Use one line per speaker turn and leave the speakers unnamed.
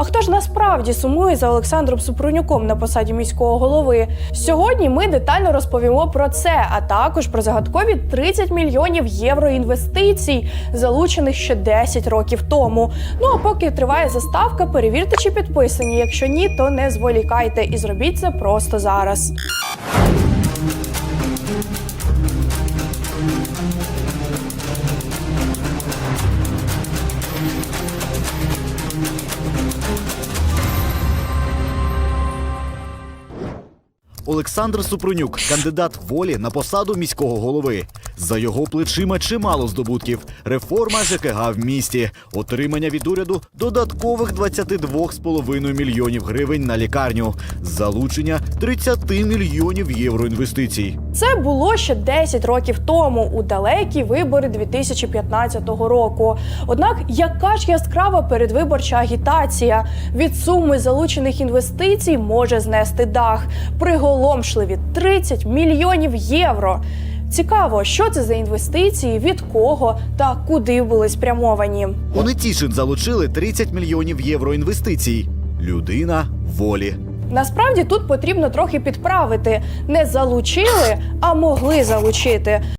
А хто ж насправді сумує за Олександром Супрунюком на посаді міського голови? Сьогодні ми детально розповімо про це, а також про загадкові 30 мільйонів євро інвестицій, залучених ще 10 років тому. Ну а поки триває заставка, перевірте, чи підписані. Якщо ні, то не зволікайте і зробіть це просто зараз.
Олександр Супрунюк, кандидат волі на посаду міського голови. За його плечима чимало здобутків: реформа ЖКГ в місті, отримання від уряду додаткових 22,5 мільйонів гривень на лікарню, залучення 30 мільйонів євро інвестицій.
Це було ще 10 років тому, у далекі вибори 2015 року. Однак, яка ж яскрава передвиборча агітація від суми залучених інвестицій може знести дах. Приголомшливі 30 мільйонів євро. Цікаво, що це за інвестиції, від кого та куди були спрямовані.
У Нетішин залучили 30 мільйонів євро інвестицій. Людина волі.
Насправді тут потрібно трохи підправити. Не залучили, а могли залучити.